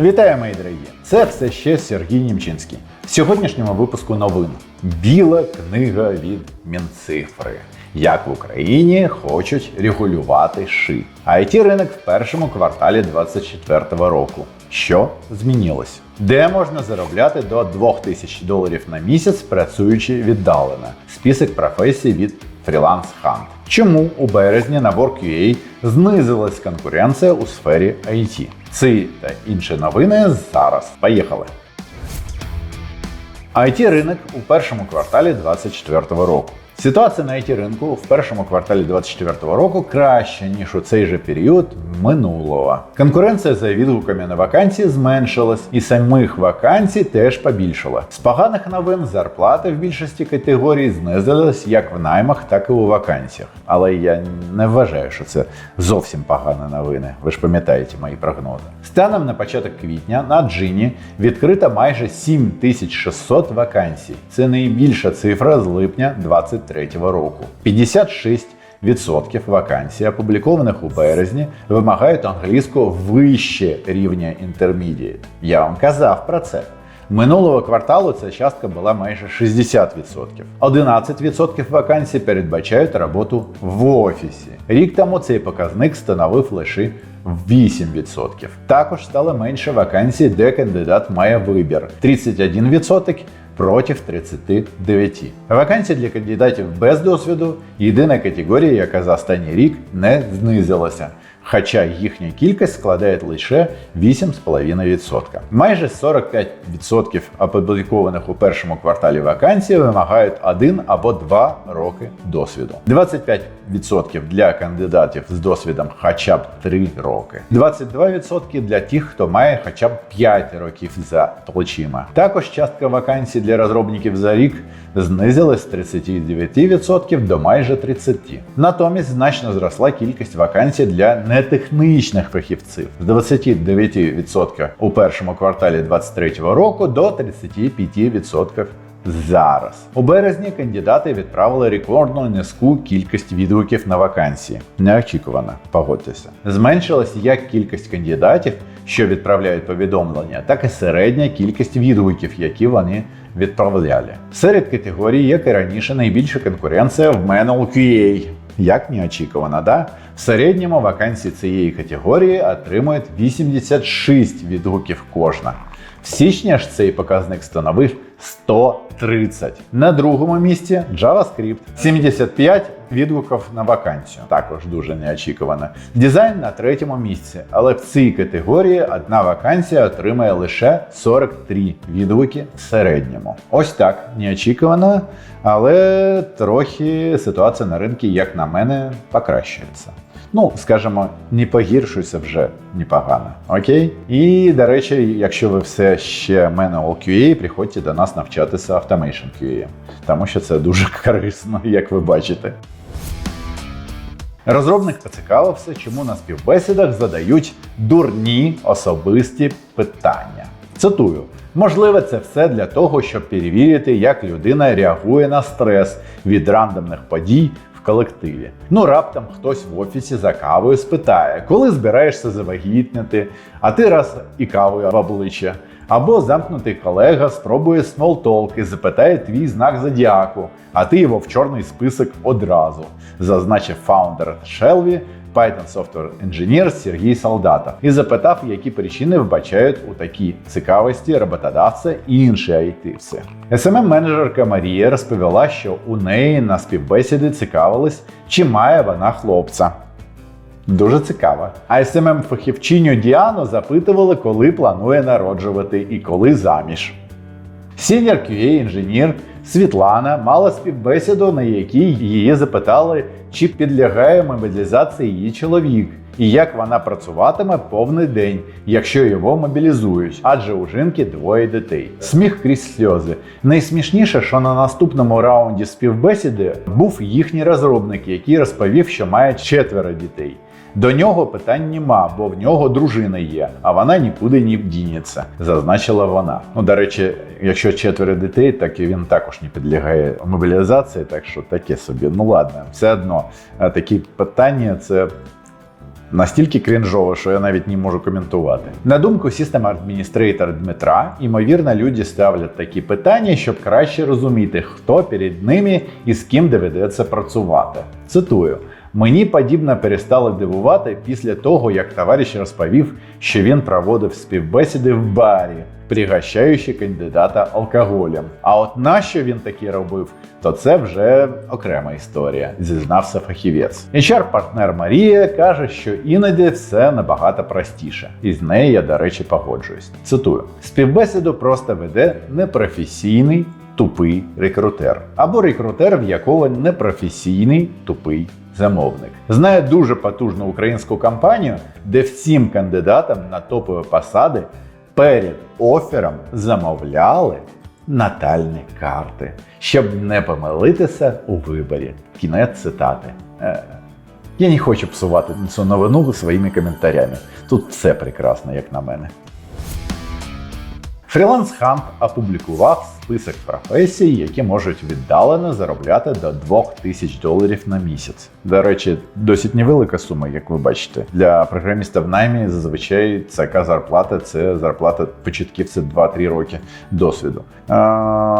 Вітаю, мої дорогі! Це все ще Сергій Німчинський. В сьогоднішньому випуску новин Біла книга від Мінцифри. Як в Україні хочуть регулювати ши. it ринок в першому кварталі 2024 року. Що змінилось? Де можна заробляти до 2000 доларів на місяць, працюючи віддалено? Список професій від Freelance Hunt. Чому у березні на Work.ua знизилась конкуренція у сфері IT? Ці та інші новини зараз. Поїхали! it ринок у першому кварталі 2024 року. Ситуація на it ринку в першому кварталі 2024 року краща, ніж у цей же період минулого. Конкуренція за відгуками на вакансії зменшилась, і самих вакансій теж побільшало. З поганих новин зарплати в більшості категорій знизились як в наймах, так і у вакансіях. Але я не вважаю, що це зовсім погані новини. Ви ж пам'ятаєте мої прогнози. Станом на початок квітня на Джині відкрито майже 7600 вакансій. Це найбільша цифра з липня 2023 року. 56 Відсотків вакансій, опублікованих у березні, вимагають англійського вище рівня Intermediate. Я вам казав про це. Минулого кварталу ця частка була майже 60%. 11% вакансій передбачають роботу в офісі. Рік тому цей показник становив лише 8%. Також стало менше вакансій, де кандидат має вибір 31% проти 39. Вакансії для кандидатів без досвіду єдина категорія, яка за останній рік не знизилася. Хоча їхня кількість складає лише 8,5%. Майже 45% опублікованих у першому кварталі вакансій вимагають 1 або 2 роки досвіду. 25% для кандидатів з досвідом хоча б 3 роки. 22% для тих, хто має хоча б 5 років за плечима. Також частка вакансій для розробників за рік знизилась з 39% до майже 30%. Натомість значно зросла кількість вакансій для нетехнічних фахівців з 29% у першому кварталі 2023 року до 35% зараз. У березні кандидати відправили рекордно низьку кількість відгуків на вакансії. Неочікувано, погодьтеся. Зменшилась як кількість кандидатів, що відправляють повідомлення, так і середня кількість відгуків, які вони відправляли. Серед категорій, як і раніше, найбільша конкуренція в Manual QA. Як неочікувано, да? В середньому вакансії цієї категорії отримують 86 відгуків кожна. В січні ж цей показник становив 130. На другому місці JavaScript 75 відгуків на вакансію. Також дуже неочікувано. Дизайн на третьому місці, але в цій категорії одна вакансія отримає лише 43 відгуки в середньому. Ось так неочікувано, але трохи ситуація на ринку, як на мене, покращується. Ну, скажімо, не погіршується вже непогано. Окей? І, до речі, якщо ви все ще Manual QA, приходьте до нас навчатися Automation QA, тому що це дуже корисно, як ви бачите. Розробник поцікавився, чому на співбесідах задають дурні особисті питання. Цитую: можливо, це все для того, щоб перевірити, як людина реагує на стрес від рандомних подій в колективі. Ну раптом хтось в офісі за кавою спитає, коли збираєшся завагітнити, а ти раз і кавою в обличчя. Або замкнутий колега спробує смолтолк і запитає твій знак зодіаку, а ти його в чорний список одразу, зазначив фаундер Shelby, Python Software Engineer Сергій Солдатов і запитав, які причини вбачають у такій цікавості роботодавця і інші айтівці. smm менеджерка Марія розповіла, що у неї на співбесіді цікавились, чи має вона хлопця. Дуже цікаво. А smm фахівчиню Діану запитували, коли планує народжувати і коли заміж. Сіньор QA інженір Світлана мала співбесіду, на якій її запитали, чи підлягає мобілізації її чоловік, і як вона працюватиме повний день, якщо його мобілізують, адже у жінки двоє дітей. Сміх крізь сльози. Найсмішніше, що на наступному раунді співбесіди був їхній розробник, який розповів, що має четверо дітей. До нього питань нема, бо в нього дружина є, а вона нікуди не вдінеться, зазначила вона. Ну, до речі, якщо четверо дітей, так і він також не підлягає мобілізації, так що таке собі. Ну ладно, все одно такі питання це Настільки крінжово, що я навіть не можу коментувати. На думку Administrator Дмитра, ймовірно, люди ставлять такі питання, щоб краще розуміти, хто перед ними і з ким доведеться працювати. Цитую. Мені подібне перестало дивувати після того, як товариш розповів, що він проводив співбесіди в барі, пригощаючи кандидата алкоголем. А от нащо він таке робив, то це вже окрема історія, зізнався фахівець. HR-партнер Марія каже, що іноді все набагато простіше, і з нею я, до речі, погоджуюсь. Цитую: співбесіду просто веде непрофесійний. Тупий рекрутер або рекрутер, в якого непрофесійний тупий замовник. Знаю дуже потужну українську компанію, де всім кандидатам на топові посади перед офером замовляли натальні карти, щоб не помилитися у виборі. Кінець цитати. Е, Я не хочу псувати цю новину своїми коментарями. Тут все прекрасно, як на мене. Freelance Hunt опублікував список професій, які можуть віддалено заробляти до 2000 доларів на місяць. До речі, досить невелика сума, як ви бачите. Для програміста в наймі зазвичай така зарплата це зарплата початківця 2-3 роки досвіду. А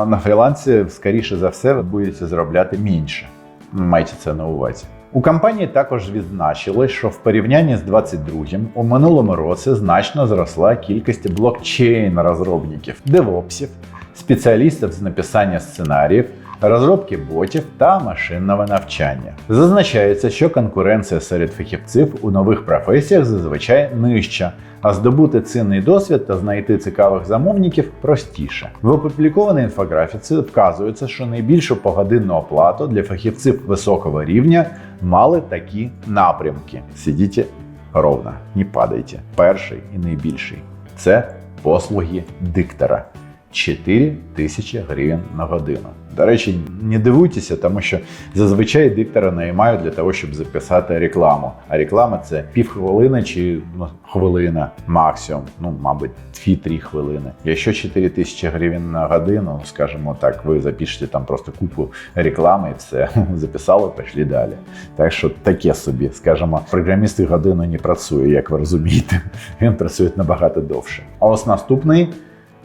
на фрілансі, скоріше за все, ви будете заробляти менше. Майте це на увазі. У компанії також відзначили, що в порівнянні з 22-м у минулому році значно зросла кількість блокчейн-розробників, девопсів, спеціалістів з написання сценаріїв, розробки ботів та машинного навчання. Зазначається, що конкуренція серед фахівців у нових професіях зазвичай нижча, а здобути цінний досвід та знайти цікавих замовників простіше. В опублікованій інфографіці вказується, що найбільшу погодинну оплату для фахівців високого рівня мали такі напрямки. Сидіть ровно, не падайте. Перший і найбільший це послуги диктора. 4 тисячі гривень на годину. До речі, не дивуйтеся, тому що зазвичай диктора наймають для того, щоб записати рекламу. А реклама це півхвилини чи ну, хвилина максимум, ну, мабуть, 2-3 хвилини. Якщо 4 тисячі гривень на годину, скажімо так, ви запишете там просто купу реклами і все, записали, пішли далі. Так що таке собі, скажімо, програміст годину не працює, як ви розумієте. Він працює набагато довше. А ось наступний.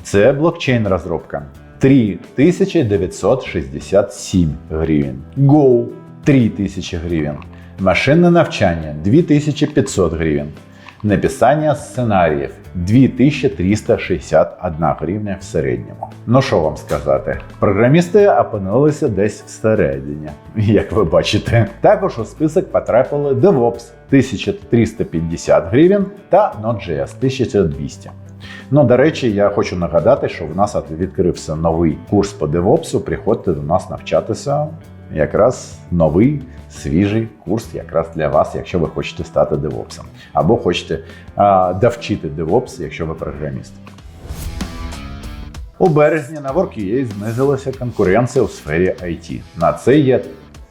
Це блокчейн розробка 3967 гривень. Go 3000 гривень. Машинне навчання 2500 гривень. Написання сценаріїв 2361 гривня в середньому. Ну що вам сказати? Програмісти опинилися десь всередині, як ви бачите. Також у список потрапили DevOps 1350 гривень та Node.js 1200. Ну, до речі, я хочу нагадати, що в нас відкрився новий курс по DevOps. Приходьте до нас навчатися. Якраз новий свіжий курс якраз для вас, якщо ви хочете стати девопсом, або хочете а, довчити DevOps, якщо ви програміст. У березні на WorkUA знизилася конкуренція у сфері IT. На це є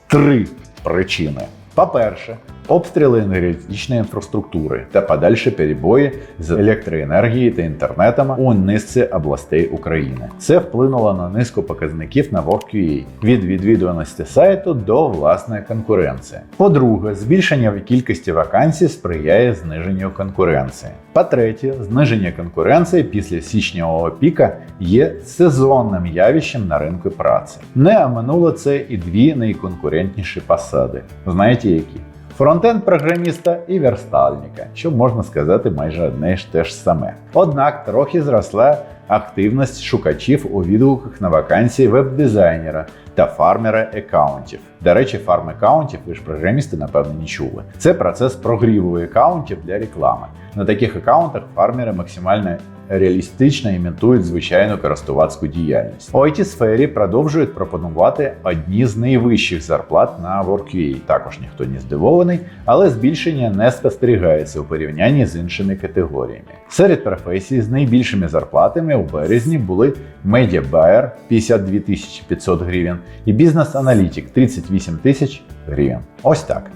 три причини. По-перше, обстріли енергетичної інфраструктури та подальші перебої з електроенергією та інтернетом у низці областей України. Це вплинуло на низку показників на WorkUA від відвідуваності сайту до власної конкуренції. По-друге, збільшення в кількості вакансій сприяє зниженню конкуренції. По-третє, зниження конкуренції після січневого піка є сезонним явищем на ринку праці. Не оминуло це і дві найконкурентніші посади. Знаєте які? Фронтенд програміста і верстальника, що можна сказати майже одне ж те ж саме. Однак трохи зросла активність шукачів у відгуках на вакансії веб-дизайнера та фармера аккаунтів. До речі, фарм аккаунтів ви ж програмісти, напевно, не чули. Це процес прогріву аккаунтів для реклами. На таких аккаунтах фармери максимально реалістично імітують звичайну користувацьку діяльність. У it сфері продовжують пропонувати одні з найвищих зарплат на WorkUA. Також ніхто не здивований, але збільшення не спостерігається у порівнянні з іншими категоріями. Серед професій з найбільшими зарплатами у березні були Media Buyer 52 500 гривень і бізнес-аналітик 38 тисяч гривень. Ось так.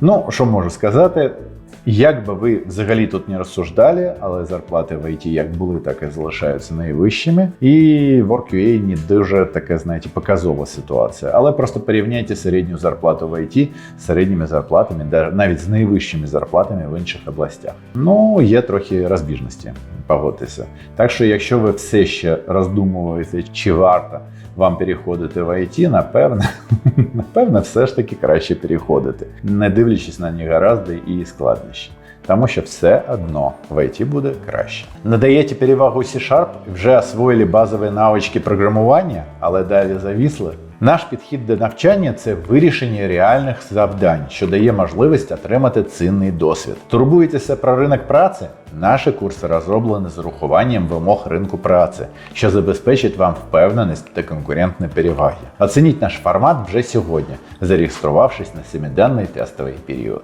Ну, що можу сказати, Як би ви взагалі тут не розсуждали, але зарплати в IT як були, так і залишаються найвищими. І в WorkUA не дуже таке, знаєте, показова ситуація. Але просто порівняйте середню зарплату в IT з середніми зарплатами, навіть з найвищими зарплатами в інших областях. Ну, є трохи розбіжності, погодьтеся. Так що, якщо ви все ще роздумуєте, чи варто вам переходити в IT, напевне, напевне, все ж таки краще переходити, не дивлячись на негаразди і складнощі. Тому що все одно в IT буде краще. Надаєте перевагу C-Sharp, вже освоїли базові навички програмування, але далі завісли. Наш підхід до навчання це вирішення реальних завдань, що дає можливість отримати цінний досвід. Турбуєтеся про ринок праці? Наші курси розроблені з урахуванням вимог ринку праці, що забезпечить вам впевненість та конкурентні переваги. Оцініть наш формат вже сьогодні, зареєструвавшись на семиденний тестовий період.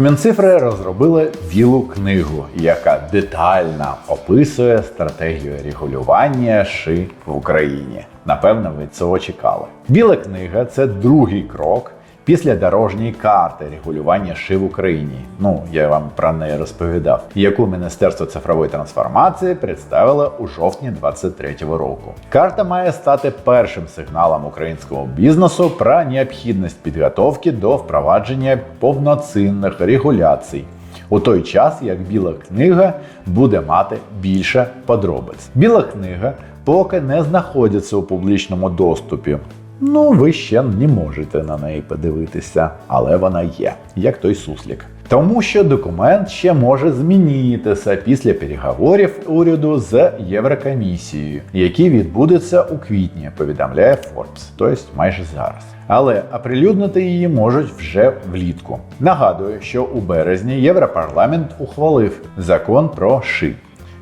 Мінцифри розробили білу книгу, яка детально описує стратегію регулювання ши в Україні. Напевно, ви цього чекали. Біла книга це другий крок після дорожньої карти регулювання ши в Україні. Ну, я вам про неї розповідав, яку Міністерство цифрової трансформації представило у жовтні 2023 року. Карта має стати першим сигналом українського бізнесу про необхідність підготовки до впровадження повноцінних регуляцій. У той час, як біла книга буде мати більше подробиць. Біла книга поки не знаходиться у публічному доступі. Ну, ви ще не можете на неї подивитися, але вона є, як той суслік. Тому що документ ще може змінитися після переговорів уряду з Єврокомісією, які відбудуться у квітні, повідомляє Forbes, тобто майже зараз. Але оприлюднити її можуть вже влітку. Нагадую, що у березні Європарламент ухвалив закон про ШИ.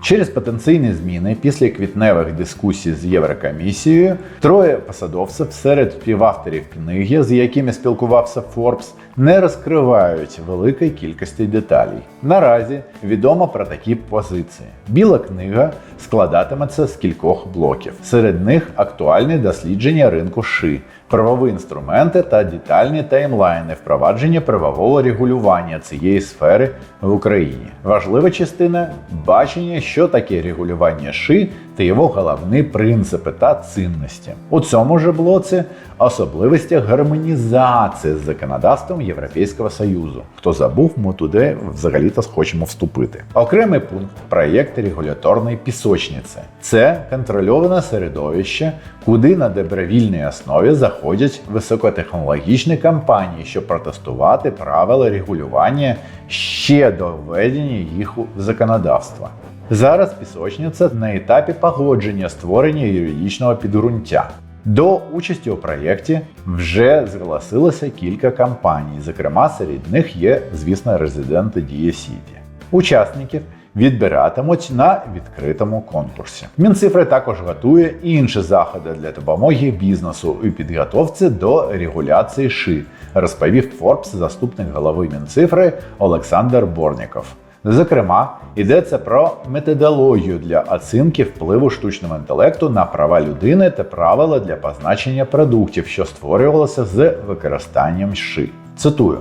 Через потенційні зміни після квітневих дискусій з Єврокомісією троє посадовців серед співавторів книги, з якими спілкувався Forbes, не розкривають великої кількості деталей. Наразі відомо про такі позиції. Біла книга складатиметься з кількох блоків. Серед них актуальні дослідження ринку ШИ, правові інструменти та детальні таймлайни впровадження правового регулювання цієї сфери в Україні. Важлива частина бачення, що таке регулювання ШИ та його головні принципи та цінності. У цьому ж блоці особливості гармонізації з законодавством Європейського Союзу. Хто забув, ми туди взагалі-то хочемо вступити. Окремий пункт проєкт регуляторної пісочниці. Це контрольоване середовище, куди на добровільній основі заходять високотехнологічні компанії, щоб протестувати правила регулювання ще до введення їх у законодавство. Зараз пісочниця на етапі погодження створення юридичного підґрунтя. До участі у проєкті вже зголосилося кілька компаній, зокрема серед них є, звісно, резиденти Дія Сіті. Учасників відбиратимуть на відкритому конкурсі. Мінцифри також готує інші заходи для допомоги бізнесу у підготовці до регуляції ШИ, розповів Forbes заступник голови Мінцифри Олександр Борніков. Зокрема, йдеться про методологію для оцінки впливу штучного інтелекту на права людини та правила для позначення продуктів, що створювалися з використанням ШИ. Цитую.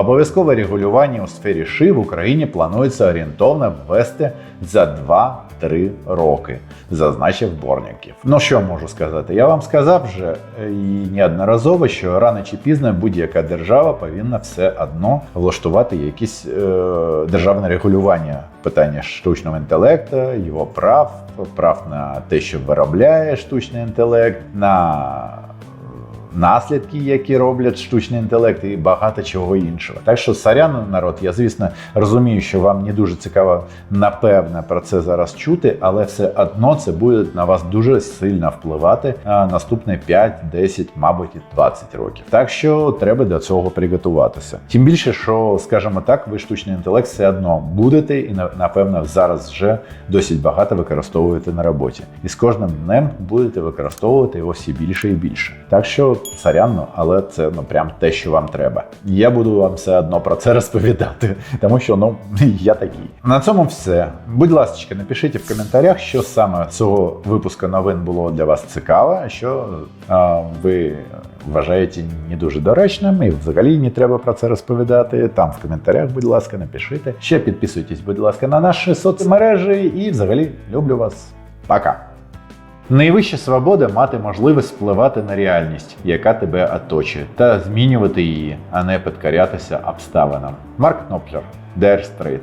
Обов'язкове регулювання у сфері ШИ в Україні планується орієнтовно ввести за 2-3 роки, зазначив Борніків. Ну що можу сказати? Я вам сказав вже е, і неодноразово, що рано чи пізно будь-яка держава повинна все одно влаштувати якісь е, державне регулювання питання штучного інтелекту, його прав, прав на те, що виробляє штучний інтелект, на наслідки, які роблять штучний інтелект, і багато чого іншого. Так що сорян, народ, я звісно розумію, що вам не дуже цікаво, напевне, про це зараз чути, але все одно це буде на вас дуже сильно впливати на наступні 5, 10, мабуть, і 20 років. Так що треба до цього приготуватися. Тим більше, що, скажімо так, ви штучний інтелект все одно будете і напевно зараз вже досить багато використовуєте на роботі. І з кожним днем будете використовувати його все більше і більше. Так що сорян, ну, але це ну прям те, що вам треба. Я буду вам все одно про це розповідати, тому що ну я такий. На цьому все. Будь ласка, напишіть в коментарях, що саме цього випуску новин було для вас цікаво, що а, ви вважаєте не дуже доречним, і взагалі не треба про це розповідати. Там в коментарях, будь ласка, напишіть. Ще підписуйтесь, будь ласка, на наші соцмережі і взагалі люблю вас. Пока. Найвища свобода мати можливість впливати на реальність, яка тебе оточує, та змінювати її, а не підкорятися обставинам. Марк Кноплер, Dire Straits.